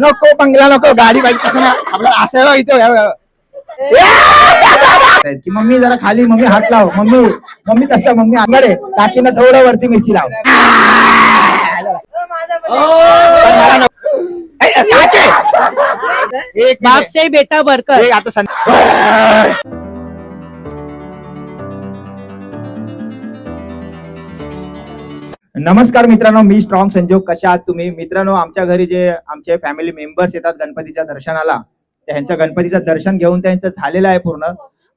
नको बंगला नको गाडी बाईक कसं नाही. आपल्याला असं इथं की मम्मी जरा खाली मम्मी हात लाव. मम्मी मम्मी कसं मम्मी आंगडे काकीनं थोडं वरती मिरची लाव! एक बाप. से बेटा बरकर आता नमस्कार मित्रांनो मी स्ट्रॉंग संजोग. कशा आहात तुम्ही? मित्रांनो आमच्या घरी जे आमचे फॅमिली मेंबर्स येतात गणपतीच्या दर्शनाला त्यांच्या गणपतीचं दर्शन घेऊन त्यांचं झालेलं आहे पूर्ण.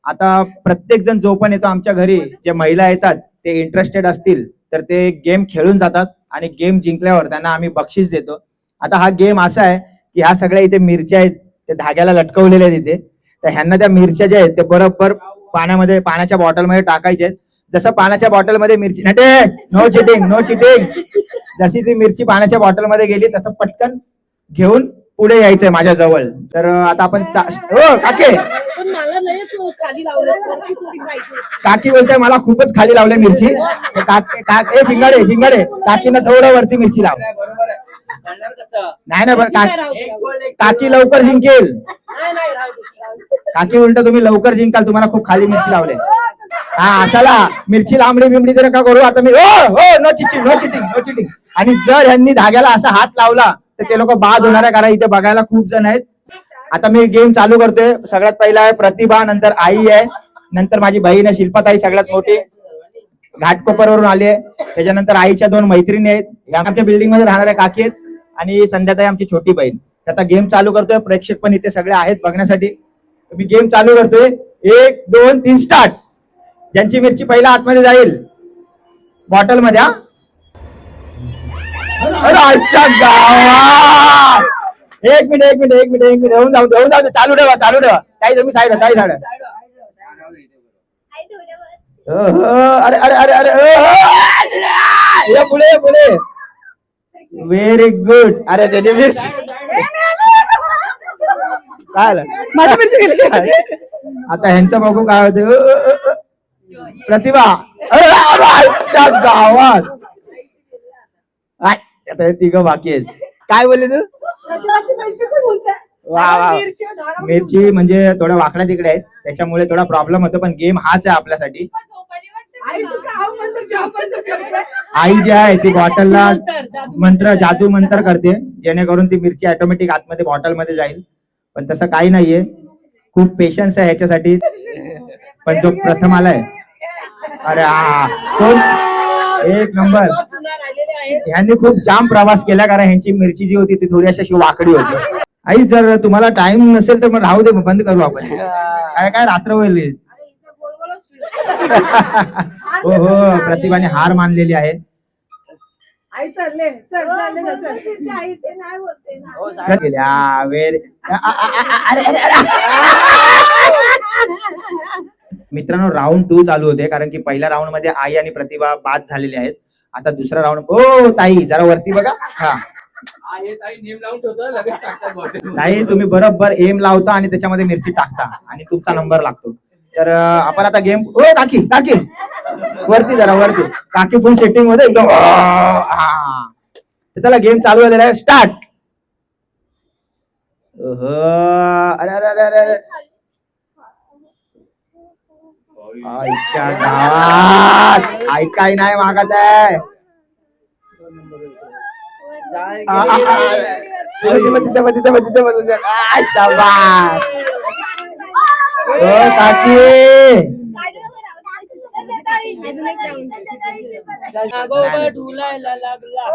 आता प्रत्येक जण जो पण येतो आमच्या घरी जे महिला येतात ते इंटरेस्टेड असतील तर ते गेम खेळून जातात आणि गेम जिंकल्यावर त्यांना आम्ही बक्षीस देतो. आता हा गेम असा आहे की ह्या सगळ्या इथे मिरच्या आहेत ते धाग्याला लटकवलेल्या आहेत इथे. तर ह्यांना त्या मिरच्या ज्या आहेत ते बरोबर पाण्यामध्ये पाण्याच्या बॉटलमध्ये टाकायच्या आहेत. जसं पाण्याच्या बॉटलमध्ये मिरची नटे नो चिटिंग नो चिटिंग जशी ती मिरची पाण्याच्या बॉटलमध्ये गेली तसं पटकन घेऊन पुढे यायचंय माझ्या जवळ. तर आता आपण हो काके. काकी बोलते मला खूपच खाली लावले मिरची. काक- झिंगाडे झिंगाडे काकीनं थोडं वरती मिरची लाव. नाही ना बरं. काकी लवकर जिंकेल. काकी उलट तुम्ही लवकर जिंकाल तुम्हाला खूप खाली मिरची लावले. हा चला. मिरची लांबडी बिंबडी तर का करू. आता मी हो हो no cheating no cheating no cheating आणि जर यांनी धाग्याला असा हात लावला तर ते लोक बाद होणार आहे कारण इथे बघायला खूप जण आहेत. आता मी गेम चालू करतोय. सगळ्यात पहिला आहे प्रतिभा नंतर आई आहे. नंतर माझी बहीण आहे शिल्पाताई सगळ्यात मोठी. घाटकोपरवरून आली आहे. त्याच्यानंतर आईच्या दोन मैत्रिणी आहेत. या आमच्या बिल्डिंगमध्ये राहणाऱ्या काकी आहेत. आणि संध्याताई आमची छोटी बहीण. तर आता गेम चालू करतोय. प्रेक्षक पण इथे सगळे आहेत बघण्यासाठी. मी गेम चालू करतोय. एक दोन तीन स्टार्ट ज्यांची मिरची पहिला आतमध्ये जाईल. बॉटलमध्ये एक मिनिट एक मिनिट एक मिनिट एक मिनिट. होऊन जाऊ होऊन जाऊ. चालू ठेवा चालू ठेवा. काही तुम्ही साईड काही साईड अरे अरे अरे अरे पुढे पुढे. व्हेरी गुड अरे त्याची मिरची. काय? माझी मिरची? आता ह्यांचं बघू काय होते. प्रतिभा. अरे गावात आता हे तिघ बाकी आहेत. काय बोलली तू? वा वा. मिरची म्हणजे थोड्या वाकड्या तिकडे आहेत. त्याच्यामुळे थोडा प्रॉब्लेम होतो पण गेम हाच आहे आपल्यासाठी. आई जी आहे ती बॉटलला मंत्र जादू मंत्र करते. जेणेकरून ती मिरची ऑटोमॅटिक आतमध्ये बॉटलमध्ये जाईल. पण तसं काही नाहीये. खूप पेशन्स आहे ह्याच्यासाठी पण जो प्रथम आलाय. अरे हा कोण एक नंबर. ह्यांनी खूप जाम प्रवास केला कारण ह्यांची मिरची जी होती ती थोडी अशी वाकडी होती. आई जर तुम्हाला टाइम नसेल तर मग राहू दे मग बंद करू आपण. काय काय रात्र होईल? हो हो प्रतिभाने हार मानलेली आहे. आई चालले चल चालले ना, चल गेली. आ, very- आ, आ, आ, आ, अरे, अरे, अरे. मित्रांनो राऊंड टू चालू होते कारण की पहिल्या राऊंडमध्ये आई आणि प्रतिभा बाद झालेले आहेत. आता दुसरा राऊंड ओ ताई जरा वरती बघा. हा. ताई तुम्ही बरोबर एम लावता आणि त्याच्यामध्ये मिरची टाकता. आणि तुमचा नंबर लागतो. तर आपण आता गेम ओ काकी काकी वरती जरा वरती. काकी फुल सेटिंगमध्ये एकदम हा. चला गेम चालू झालेला आहे. स्टार्ट अरे अरे अरे अरे. आईच्या गावात. ऐकाय नाही मागत आहे. काकी. नागोबा ढुलायला लागला.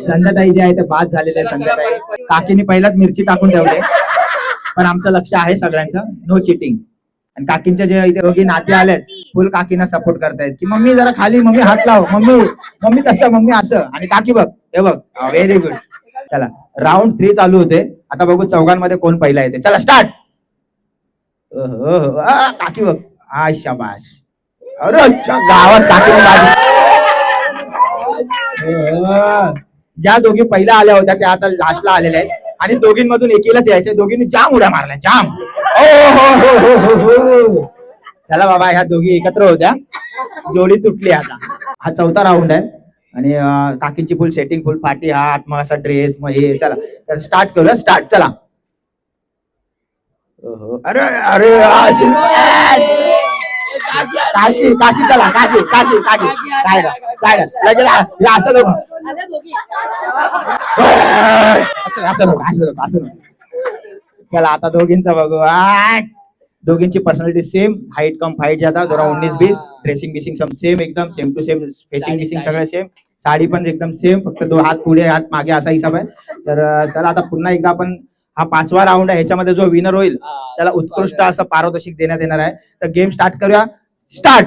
संध्याताई जे आहे ते बाद झालेले आहे संध्याताई. काकीने पहिलाच मिरची टाकून ठेवले पण आमचं लक्ष आहे सगळ्यांचं. नो चिटिंग आणि काकींच्या जे इथे दोघी नाते आलेत फुल काकींना सपोर्ट करतायत. की मम्मी जरा खाली मम्मी हात लाव. मम्मी मम्मी तसं मम्मी असं. आणि काकी बघ हे बघ. व्हेरी गुड चला राऊंड थ्री चालू होते. आता बघू चौघांमध्ये कोण पहिला येते. चला स्टार्ट काकी बघ. हा शाबास. अरे गावात काकी ज्या दोघी पहिल्या आल्या होत्या त्या आता लास्टला आलेल्या आहेत. आणि दोघींमधून एकीलाच यायचे दोघींनी जाम उड्या मारल्या जाम. हो हो हो, हो हो हो चला बाबा ह्या दोघी एकत्र होत्या. जोडी तुटली आता. हा चौथा राऊंड आहे. आणि काकींची फुल सेटिंग फुल पाठी हात मग असा ड्रेस मग हे चला. तर स्टार्ट करूया स्टार्ट चला. अरे अरे काकी काकी चला काकी काकी काकी. साईड साईड लगेच असं असं असं नको असं नको असं नको. चला आता दोघींचा बघू. दोघींची personality same height cum fight जाता जरा उन्नीस बीस. ड्रेसिंग बिसिंग सब सेम एकदम सेम टू सेम फेसिंग बिसिंग सगळं सेम साडी पण एकदम सेम फक्त दो हात पुढे हात मागे असा हिसाब आहे. तर चला आता पुन्हा एकदा आपण हा पाचवा राऊंड आहे. ह्याच्यामध्ये जो विनर होईल त्याला उत्कृष्ट असं पारितोषिक देण्यात येणार आहे. तर गेम स्टार्ट करूया. स्टार्ट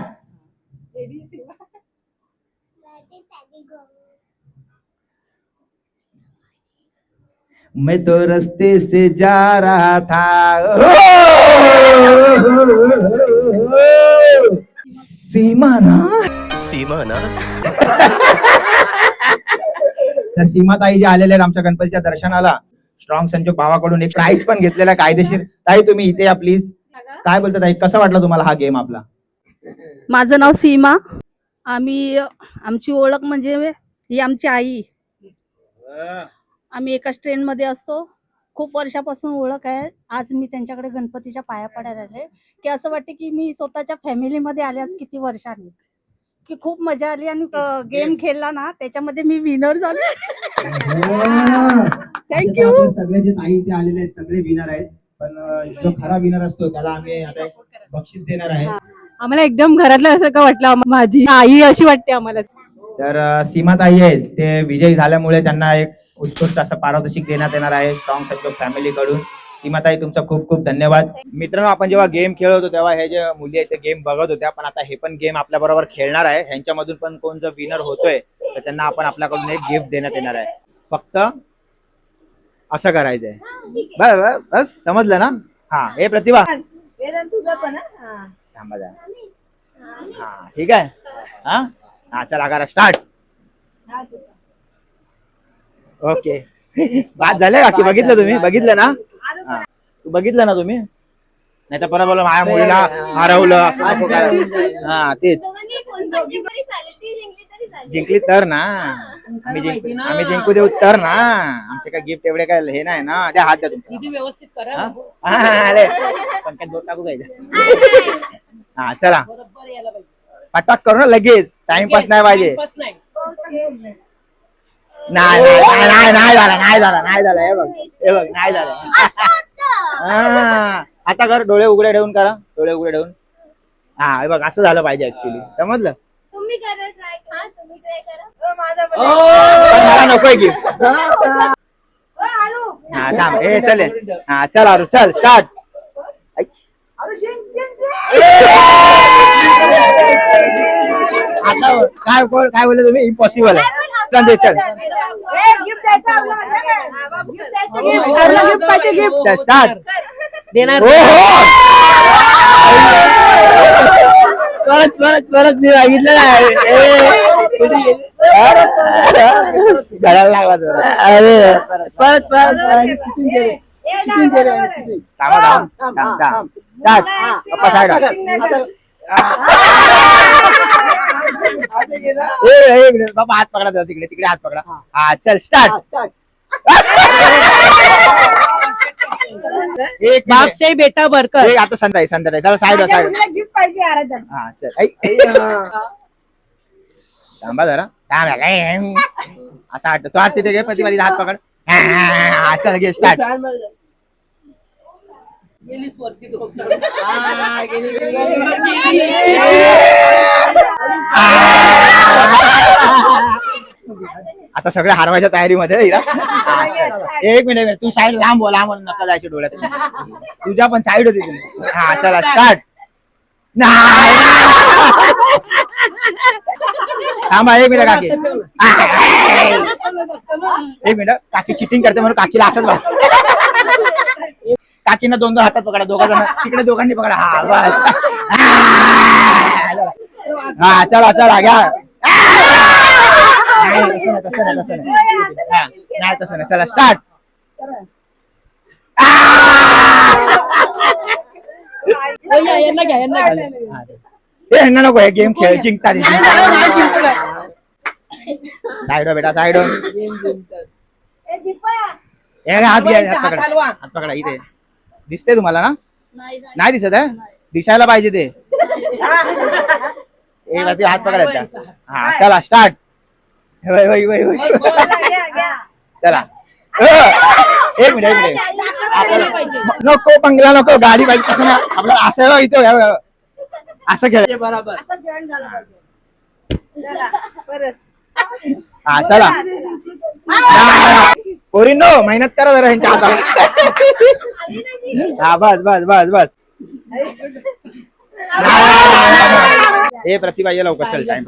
मैं तो रास्ते से जा रहा था। सीमा ना सीमा ना त्या सीमाताई जे आलेल्या आहेत आमच्या गणपतीच्या दर्शनाला स्ट्रॉंग संजोग भावाकडून एक प्राइज पण घेतलेला आहे कायदेशीर. ताई तुम्ही इथे या प्लीज काय बोलता ताई? कसं वाटलं तुम्हाला हा गेम आपला? माझं नाव सीमा. आम्ही आमची ओळख म्हणजे ही आमची आई. आम्ही एकाच ट्रेन मध्ये असतो. खूप वर्षापासून ओळख आहे. आज मी त्यांच्याकडे गणपतीच्या पाया पडायला आले. की असं वाटते की मी स्वतःच्या फॅमिलीमध्ये आले आज किती वर्षांनी. की खूप मजा आली आणि गेम खेळला ना त्याच्यामध्ये मी विनर झाले. थँक्यू आपले सगळे जे ताई इथे आलेले आहेत सगळे विनर आहेत. पण जो खरा विनर असतो त्याला आम्ही आता बक्षीस देणार आहे. आम्हाला एकदम घरातलं असं का वाटलं माझी आई अशी वाटते आम्हाला. तर सीमाताई आहेत. ते विजयी झाल्यामुळे त्यांना एक उत्कृष्ट असं पारितोषिक देण्यात येणार आहे स्ट्रॉंग संजोग फॅमिली कडून. सीमाताई तुमचा खूप खूप धन्यवाद. मित्रांनो आपण जेव्हा गेम खेळत होतो तेव्हा हे जे मुली आहेत ते गेम बघत होत्या. पण आता हे पण गेम आपल्या बरोबर खेळणार आहे. ह्यांच्यामधून पण कोण जर विनर होतोय तर त्यांना आपण आपल्याकडून एक गिफ्ट देण्यात येणार आहे. फक्त असं करायचंय. बस बस बस समजलं ना? हा हे. प्रतिभा. हा ठीक आहे. हा? हा चला करा स्टार्ट. ओके. बाद झाले का की बघितलं तुम्ही? बघितलं ना. तू बघितलं ना तुम्ही? नाही तर परत बोला माझ्या मुलीला हरवलं असं नको करायला. हा तेच. जिंकली तर ना. आम्ही जिंकू आम्ही जिंकू देऊ तर ना. आमचे काय गिफ्ट एवढे काय हे नाही ना. द्या हात द्या तुमचा. व्यवस्थित करा. हा? हा, पण काय दोन टाकू घ्यायचं हा चला. बरोबर यायला पाहिजे. पटाक करू ना लगेच. टाइमपास नाही पाहिजे. नाही. नाही नाही नाही नाही झाला नाही झाला नाही झाला. हे बघ हे बघ नाही झालं. हा. आता कर डोळे उघडे ठेवून करा. डोळे उघडे ठेवून. हा हे बघ असं झालं पाहिजे ऍक्च्युली समजलं? तुम्ही करा ट्राय हा तुम्ही ट्राय करा. अ, माझा पण पण मला नकोय गिफ्ट अ, आलू. हा थांब. हे चलेल हा. चल अरू चल स्टार्ट. आता काय बोल- काय बोलले तुम्ही इम्पॉसिबल आहे संदेश चल. हो. स्टार्ट देणार हो परत परत परत मी नाही गेली? गळ्याला लागला. अरे परत परत केली. आहे. थांबा थांब थांब थांब स्टार्ट पप्पा साईड बाबा हात पकडा जरा तिकडे तिकडे हात पकडा. हा. चल स्टार्ट एक बाप. से बेटा बरकर एक आता संध्याकाळी संध्याकाळी चला साईड साईड पाहिजे आराधन. हा चल. ऐ, ऐ. थांबा जरा. थांब याला. ऐ, ऐ. असा हात तो हात तिथे घे प्रतिभाजी हात पकड. चल घे स्टार्ट गेलीस वरती आता सगळ्या हारवायच्या तयारीमध्ये हिला. एक मिनिट तू साईड लांब लांब नका जायचे डोळ्यात. तुझ्या पण साईड होती तुम्ही हा चला स्टार्ट नाही. थांबा एक मिनिट काकी. एक मिनिट काकी चिटिंग करते म्हणून काकीला असंच बघ काकीनं दोन दोन हातात पकडा दोघं जण तिकडे दोघांनी पकडा. हा बस. हा चला चला घ्या. नाही, तसं नाही, तसं नाही, तसं नाही. नाही तसं नाही. चला स्टार्ट यांना हे नको हे गेम खेळ जिंकता साईड हो बेटा साईड हो ए, दीपा. हे हात घ्या हात पकडा. हात पकडा इथे. दिसते तुम्हाला ना? नाही दिसत आहे दिसायला पाहिजे ते. हात पकडायचा हा चला स्टार्ट. वय वय वय वय घ्या, घ्या. चला. एक मिनिट एक मिनिट. आपल्याला- नको बंगला नको गाडी पाहिजे तसं नाही. आपलं असं इथं हे. असं खेळ. बरोबर. हा चला पोरींनो मेहनत करा जरा ह्यांच्या हातात हा बस बस बस बस हे प्रतिभा ये लवकर चल टाइम.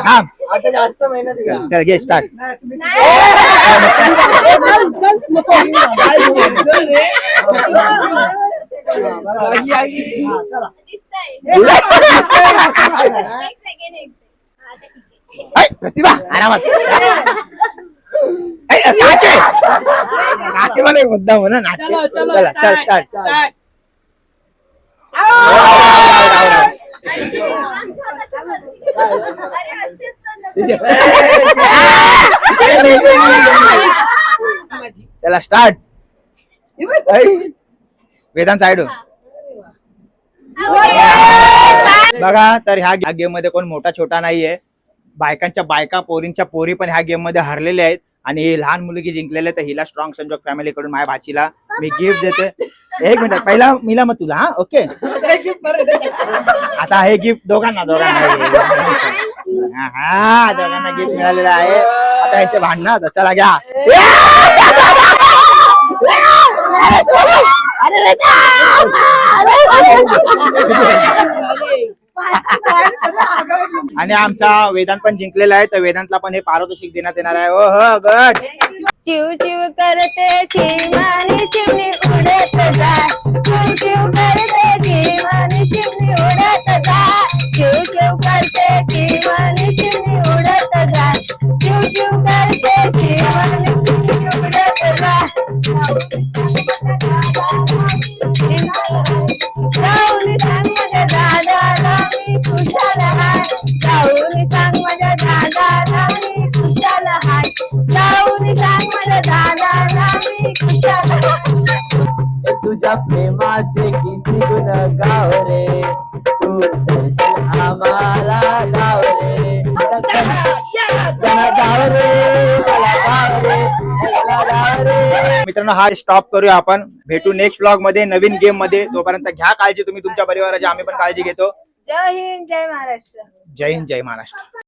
थांब आता जास्त मेहनत घ्या. चल घे स्टार्ट हा, चला. दिसतंय एक सेकंड एक आता ठीक आहे प्रतिभा आरामात ऐ, नाचे नाचे मला एक मुद्दा म्हणा नाचे चलो, चलो, चला चल start, स्टार्ट start. अरे असेच तर नको. चला स्टार्ट वेदांत साईड बघा तर ह्या गेममध्ये कोण मोठा छोटा नाहीये. बायकांच्या बायका पोरींच्या पोरी पण ह्या गेममध्ये हरलेल्या आहेत. आणि ही लहान मुलगी जिंकलेली तर हिला स्ट्रॉंग संजोग फॅमिली कडून माझ्या भाचीला मी गिफ्ट देते. एक मिनिट पहिला मिला मग तुला हा? ओके आता हे गिफ्ट दोघांना दोघांना. हा, हा दोघांना गिफ्ट मिळालेलं आहे. आता यांचे भांडणं आता चला घ्या. आणि आमचा वेदांत पण जिंकलेला आहे तर वेदांतला पण हे पारितोषिक देण्यात येणार आहे. ओ हो गट चिव चिव करते चिमानी चिमणी उडत चिव चिव करते चिमणी उडत चिव चिव करते चिमणी उडत चिव चिव करते चिमणी उडत आम्हाला मित्रांनो हा स्टॉप करूया आपण. भेटू नेक्स्ट ब्लॉगमध्ये नवीन गेममध्ये. तोपर्यंत घ्या काळजी तुम्ही तुमच्या परिवाराची आम्ही पण काळजी घेतो. जय हिंद जय महाराष्ट्र. जय हिंद जय महाराष्ट्र.